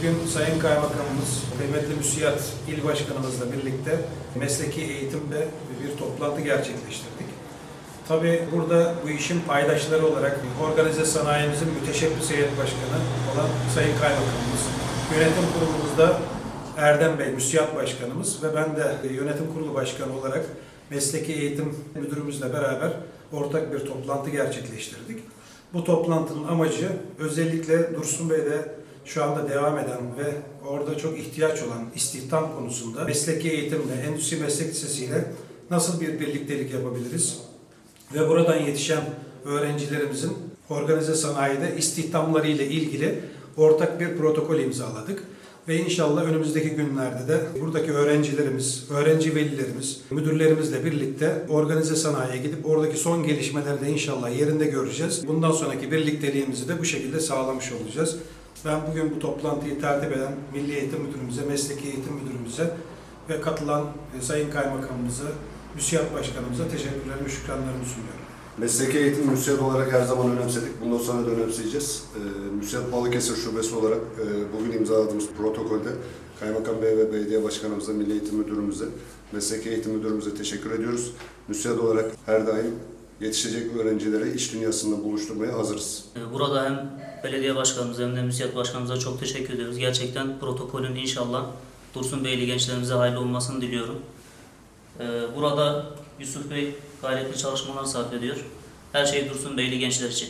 Bugün Sayın Kaymakamımız, kıymetli müsiyat il başkanımızla birlikte mesleki eğitimde bir toplantı gerçekleştirdik. Tabii burada bu işin paydaşları olarak organize sanayimizin müteşebbis heyet başkanı olan Sayın Kaymakamımız, yönetim kurulumuzda Erdem Bey, müsiyat başkanımız ve ben de yönetim kurulu başkanı olarak mesleki eğitim müdürümüzle beraber ortak bir toplantı gerçekleştirdik. Bu toplantının amacı özellikle Dursun Bey'de şu anda devam eden ve orada çok ihtiyaç olan istihdam konusunda mesleki eğitimle, endüstri meslek lisesiyle nasıl bir birliktelik yapabiliriz? Ve buradan yetişen öğrencilerimizin organize sanayide istihdamları ile ilgili ortak bir protokol imzaladık. Ve inşallah önümüzdeki günlerde de buradaki öğrencilerimiz, öğrenci velilerimiz, müdürlerimizle birlikte organize sanayiye gidip oradaki son gelişmeleri de inşallah yerinde göreceğiz. Bundan sonraki birlikteliğimizi de bu şekilde sağlamış olacağız. Ben bugün bu toplantıyı tertip eden Milli Eğitim Müdürümüze, Mesleki Eğitim Müdürümüze ve katılan e, Sayın Kaymakamımıza, Müsiyat Başkanımıza teşekkürlerimi, şükranlarımı sunuyorum. Mesleki eğitim müsiyat olarak her zaman önemsedik. Bundan sonra da önemseyeceğiz. Ee, müsiyat Balıkesir Şubesi olarak e, bugün imzaladığımız protokolde Kaymakam Bey ve Belediye Başkanımıza, Milli Eğitim Müdürümüze, Mesleki Eğitim Müdürümüze teşekkür ediyoruz. Müsiyat olarak her daim yetişecek öğrencileri iş dünyasında buluşturmaya hazırız. Ee, Burada hem belediye başkanımıza hem de müsiyat başkanımıza çok teşekkür ediyoruz. Gerçekten protokolün inşallah Dursun Beyli gençlerimize hayırlı olmasını diliyorum. Ee, Burada Yusuf Bey gayretli çalışmalar sarf ediyor. Her şey Dursun Beyli gençler için.